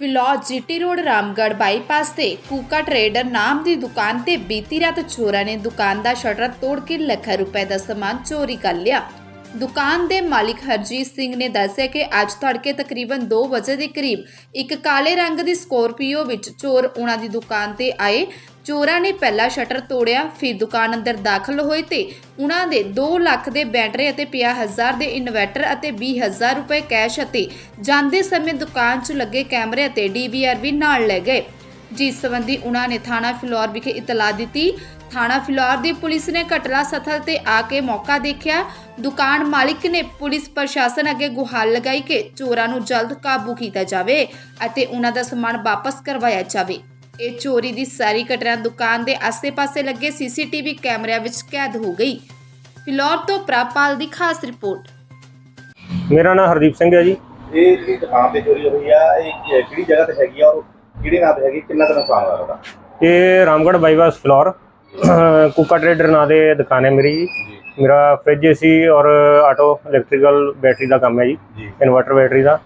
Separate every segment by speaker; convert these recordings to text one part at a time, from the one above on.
Speaker 1: Phillaur GT road, Ramgarh bypass ਤੇ Kuka trader ਨਾਮ ਦੀ ਦੁਕਾਨ ਤੇ ਬੀਤੀ ਰਾਤ ਚੋਰਾਂ ਨੇ ਦੁਕਾਨ ਦਾ ਸ਼ਟਰ ਤੋੜ ਕੇ ਲੱਖਾਂ ਰੁਪਏ ਦਾ ਸਮਾਨ ਚੋਰੀ ਕਰ ਲਿਆ। ਦੁਕਾਨ ਦੇ ਮਾਲਿਕ ਹਰਜੀਤ ਸਿੰਘ ਨੇ ਦੱਸਿਆ ਕਿ ਅੱਜ ਤੜਕੇ ਤਕਰੀਬਨ 2 ਵਜੇ ਦੇ ਕਰੀਬ ਇੱਕ ਕਾਲੇ ਰੰਗ ਦੀ ਸਕੋਰਪੀਓ ਵਿੱਚ ਚੋਰ ਉਹਨਾਂ ਦੀ ਦੁਕਾਨ ਤੇ ਆਏ ਚੋਰਾਂ ਨੇ ਪਹਿਲਾ ਸ਼ਟਰ ਤੋੜਿਆ, ਫਿਰ ਦੁਕਾਨ ਅੰਦਰ ਦਾਖਲ ਹੋਏ ਤੇ ਉਹਨਾਂ ਦੇ 2 ਲੱਖ ਦੇ ਬੈਟਰੀ ਅਤੇ 50000 ਦੇ ਇਨਵਰਟਰ ਅਤੇ 20000 ਰੁਪਏ ਕੈਸ਼ ਅਤੇ ਜਾਂਦੇ ਸਮੇਂ ਦੁਕਾਨ 'ਚ ਲੱਗੇ ਕੈਮਰੇ ਅਤੇ ਡੀਵੀਆਰ ਵੀ ਨਾਲ ਲੈ ਗਏ। ਜਿਸ ਸੰਬੰਧੀ ਉਹਨਾਂ ਨੇ ਥਾਣਾ ਫਿਲੌਰ ਵਿਖੇ ਇਤਲਾਹ ਦਿੱਤੀ। ਥਾਣਾ ਫਿਲੌਰ ਦੀ ਪੁਲਿਸ ਨੇ ਘਟਨਾ ਸਥਲ ਤੇ ਆ ਕੇ ਮੌਕਾ ਦੇਖਿਆ। ਦੁਕਾਨ ਮਾਲਿਕ ਨੇ ਪੁਲਿਸ ਪ੍ਰਸ਼ਾਸਨ ਅੱਗੇ ਗੁਹਾਰ ਲਗਾਈ ਕਿ ਚੋਰਾਂ ਨੂੰ ਜਲਦ ਕਾਬੂ ਕੀਤਾ ਜਾਵੇ ਅਤੇ ਉਹਨਾਂ ਦਾ ਸਮਾਨ ਵਾਪਸ ਕਰਵਾਇਆ ਜਾਵੇ। ਇਹ ਚੋਰੀ ਦੀ ਸਾਰੀ ਘਟਨਾ ਦੁਕਾਨ ਦੇ ਆਸ-ਪਾਸੇ ਲੱਗੇ ਸੀਸੀਟੀਵੀ ਕੈਮਰਿਆਂ ਵਿੱਚ ਕੈਦ ਹੋ ਗਈ। ਫਿਲੌਰ ਤੋਂ ਪ੍ਰਾਪਾਲ ਦੀ ਖਾਸ ਰਿਪੋਰਟ।
Speaker 2: ਮੇਰਾ ਨਾਮ ਹਰਦੀਪ ਸਿੰਘ ਹੈ ਜੀ।
Speaker 3: ਇਹ ਜਿਹੜੀ ਦੁਕਾਨ ਤੇ ਚੋਰੀ ਹੋਈ ਆ ਇਹ ਕਿ- ਕਿਹੜੀ ਜਗ੍ਹਾ ਤੇ ਹੈਗੀ ਆ ਔਰ ਕਿਹੜੀ ਨਾਂ ਤੇ ਹੈਗੀ ਕਿੰਨਾ ਕੁ ਨੁਕਸਾਨ ਹੋਇਆ ਉਹਦਾ?
Speaker 2: ਇਹ ਰਾਮਗੜ੍ਹ ਬਾਈਪਾਸ ਫਲੋਰ ਕੁਕਾ ਟਰੇਡਰ ਨਾਂ ਦੇ ਦੁਕਾਨ ਹੈ ਮੇਰੀ ਜੀ।
Speaker 3: ਜੀ।
Speaker 2: ਮੇਰਾ ਫ੍ਰਿਜ ਸੀ ਔਰ ਆਟੋ ਇਲੈਕਟ੍ਰੀਕਲ ਬੈਟਰੀ ਦਾ ਕੰਮ ਹੈ ਜੀ।
Speaker 3: ਜੀ।
Speaker 2: ਇਨਵਰਟਰ ਬੈਟਰੀ ਦਾ।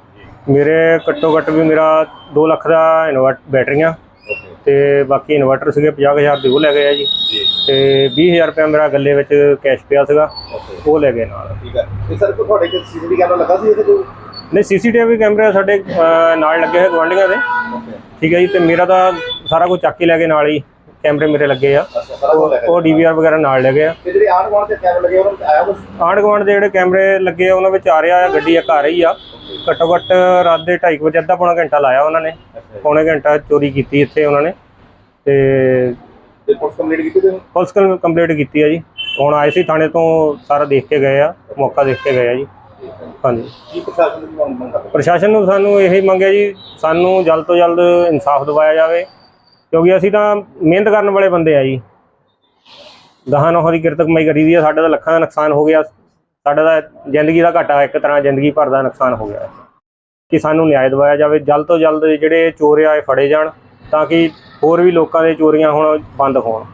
Speaker 2: ਮੇਰੇ ਘੱਟੋ ਘੱਟ ਵੀ ਮੇਰਾ 2 ਲੱਖ ਦਾ ਇਨਵਰਟ ਬੈਟਰੀਆਂ ਤੇ ਬਾਕੀ ਇਨਵਰਟਰ ਸੀਗੇ 50000 ਦੇ ਉਹ ਲੈ ਗਏ ਆ ਜੀ। ਤੇ 20000 ਰੁਪਏ ਮੇਰਾ ਗੱਲੇ ਵਿੱਚ ਕੈਸ਼ ਪਿਆ ਸੀਗਾ ਉਹ ਲੈ ਗਏ ਨਾਲ।
Speaker 3: ਠੀਕ ਹੈ ਤੇ ਸਰ ਕੋ ਤੁਹਾਡੇ ਕੋਲ ਸੀਸੀਟੀਵੀ ਕੈਮਰਾ ਲੱਗਾ ਸੀ ਇਹਦੇ ਕੋਈ
Speaker 2: ਨਹੀਂ ਸੀਸੀਟੀਵੀ ਕੈਮਰੇ ਸਾਡੇ ਨਾਲ ਲੱਗੇ ਹੋਏ ਗਵਾਂਢੀਆਂ ਦੇ। ਠੀਕ ਹੈ ਜੀ ਤੇ ਮੇਰਾ ਤਾਂ ਸਾਰਾ ਕੁਝ ਚੱਕ ਕੇ ਲੈ ਗਏ ਨਾਲ ਹੀ। ਕੈਮਰੇ ਮੇਰੇ ਲੱਗੇ ਆ।
Speaker 3: ਲੱਗਾ
Speaker 2: ਉਹ ਡੀਵੀਆਰ ਵਗੈਰਾ ਨਾਲ ਲੈ ਗਏ ਆ।
Speaker 3: ਤੇ ਜਿਹੜੇ ਆਂਢ ਗੁਆਂਢ ਤੇ ਕੈਮਰਾ ਲੱਗੇ ਉਹਨਾਂ ਨੂੰ ਆਇਆ ਕੁਝ
Speaker 2: ਆਂਢ ਗੁਆਂਢ ਦੇ ਜਿਹੜੇ ਕੈਮਰੇ ਲੱਗੇ ਆ ਉਹਨਾਂ ਵਿੱਚ ਆ ਰਿਹਾ ਆ ਗੱਡੀ ਇੱਕ ਆ ਰਹੀ ਆ। ਘੱਟੋ ਘੱਟ ਰਾਤ ਦੇ 2:30 ਵਜੇ ਅੱਧਾ ਪੌਣਾ ਘੰਟਾ ਲਾਇਆ ਉਹਨਾਂ ਨੇ। ਪੌਣੇ ਘੰਟਾ ਚੋਰੀ ਕੀਤੀ ਇੱਥੇ ਉਹਨਾਂ ਨੇ। ਤੇ
Speaker 3: ਪੁਲਿਸ ਕੰਪਲੀਟ ਕੀਤੀ ਤੁਸੀਂ?
Speaker 2: ਪੁਲਿਸ ਕੋਲ ਕੰਪਲੀਟ ਕੀਤੀ ਆ ਜੀ। ਹੁਣ ਆਏ ਸੀ ਥਾਣੇ ਤੋਂ ਸਾਰਾ ਦੇਖ ਕੇ ਗਏ ਆ ਮੌਕਾ ਦੇਖ ਕੇ ਗਏ ਆ ਜੀ। ਹਾਂਜੀ।
Speaker 3: ਕੀ ਮੰਗ
Speaker 2: ਪ੍ਰਸ਼ਾਸਨ ਨੂੰ ਸਾਨੂੰ ਇਹੀ ਮੰਗਿਆ ਜੀ ਸਾਨੂੰ ਜਲਦ ਤੋਂ ਜਲਦ ਇਨਸਾਫ ਦਿਵਾਇਆ ਜਾਵੇ। ਕਿਉਂਕਿ ਅਸੀਂ ਤਾਂ ਮਿਹਨਤ ਕਰਨ ਵਾਲੇ ਬੰਦੇ ਆ ਜੀ। ਦਹਾਂ ਨੌਹਾਂ ਦੀ ਕਿਰਤ ਕਮਾਈ ਕਰੀ ਦੀ ਆ, ਸਾਡਾ ਤਾਂ ਲੱਖਾਂ ਦਾ ਨੁਕਸਾਨ ਹੋ ਗਿਆ। ਸਾਡਾ ਤਾਂ ਜ਼ਿੰਦਗੀ ਦਾ ਘਾਟਾ ਇੱਕ ਤਰ੍ਹਾਂ ਜ਼ਿੰਦਗੀ ਭਰ ਦਾ ਨੁਕਸਾਨ ਹੋ ਗਿਆ। ਕਿ ਸਾਨੂੰ ਨਿਆਂ ਦਿਵਾਇਆ ਜਾਵੇ, ਜਲਦ ਤੋਂ ਜਲਦ ਜਿਹੜੇ ਚੋਰ ਆਏ ਫੜੇ ਜਾਣ, ਤਾਂ ਕਿ ਹੋਰ ਵੀ ਲੋਕਾਂ ਦੇ ਚੋਰੀਆਂ ਹੁਣ ਬੰਦ ਹੋਣ।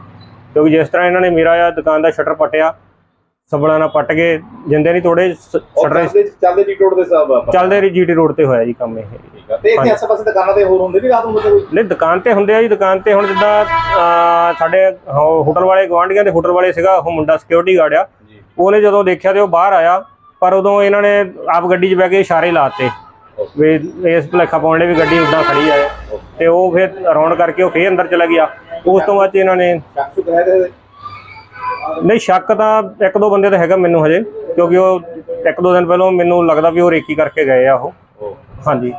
Speaker 2: ਕਿਉਂਕਿ ਜਿਸ ਤਰ੍ਹਾਂ ਇਹਨਾਂ ਨੇ ਮੇਰਾ ਆ ਦੁਕਾਨ ਦਾ ਸ਼ਟਰ ਪਟਿਆ ਸਬਣਾ ਨਾਲ ਪੱਟ ਕੇ ਜਿੰਦੇ ਨਹੀਂ ਤੋੜੇ ਸ਼ਟਰ
Speaker 3: ਚੱਲਦੇ ਚੱਲਦੇ ਜੀ ਰੋਡ ਦੇ ਸਾਹਿਬ
Speaker 2: ਚੱਲਦੇ ਰਹੀ ਜੀਟੀ ਰੋਡ ਤੇ ਹੋਇਆ ਜੀ ਕੰਮ ਇਹ।
Speaker 3: ਠੀਕ ਹੈ ਤੇ ਇੱਥੇ
Speaker 2: ਹਾਂਜੀ।
Speaker 3: ਆਸ ਪਾਸੇ ਦੁਕਾਨਾਂ ਤੇ ਹੋਰ ਹੁੰਦੇ ਵੀ ਰਾਤ ਨੂੰ ਮਤਲਬ
Speaker 2: ਨਹੀਂ ਦੁਕਾਨ ਤੇ ਹੁੰਦੇ ਆ ਜੀ ਦੁਕਾਨ ਤੇ ਹੁਣ ਜਿੱਦਾਂ ਸਾਡੇ ਹੋਟਲ ਵਾਲੇ ਗਵਾਂਢੀਆਂ ਦੇ ਹੋਟਲ ਵਾਲੇ ਸੀਗਾ ਉਹ ਮੁੰਡਾ ਸਿਕਿਉਰਿਟੀ ਗਾਰਡ ਆ। ਉਹਨੇ ਜਦੋਂ ਦੇਖਿਆ ਤੇ ਉਹ ਬਾਹਰ ਆਇਆ ਪਰ ਉਦੋਂ ਇਹਨਾਂ ਨੇ ਆਪ ਗੱਡੀ 'ਚ ਬਹਿ ਕੇ ਇਸ਼ਾਰੇ ਲਾਤੇ ਵੀ ਇਸ ਭੁਲੇਖਾ ਪਾਉਣ ਲਈ ਵੀ ਗੱਡੀ ਉਦਾਂ ਖੜੀ ਆ। ਤੇ ਉਹ ਫਿਰ ਰੌਣ ਕਰਕੇ ਉਹ ਫੇਰ ਅੰਦਰ ਚਲਾ ਗਿਆ। ਉਸ ਤੋਂ ਬਾਅਦ ਇਹਨਾਂ ਨੇ ਨਹੀਂ ਸ਼ੱਕ ਤਾਂ ਇੱਕ ਦੋ ਬੰਦੇ ਤਾਂ ਹੈਗਾ ਮੈਨੂੰ ਹਜੇ ਕਿਉਂਕਿ ਉਹ ਇੱਕ ਦੋ ਦਿਨ ਪਹਿਲਾਂ ਮੈਨੂੰ ਲੱਗਦਾ ਵੀ ਉਹ ਰੇਕੀ ਕਰਕੇ ਗਏ ਆ ਉਹ।
Speaker 3: ਉਹ।
Speaker 2: ਹਾਂਜੀ।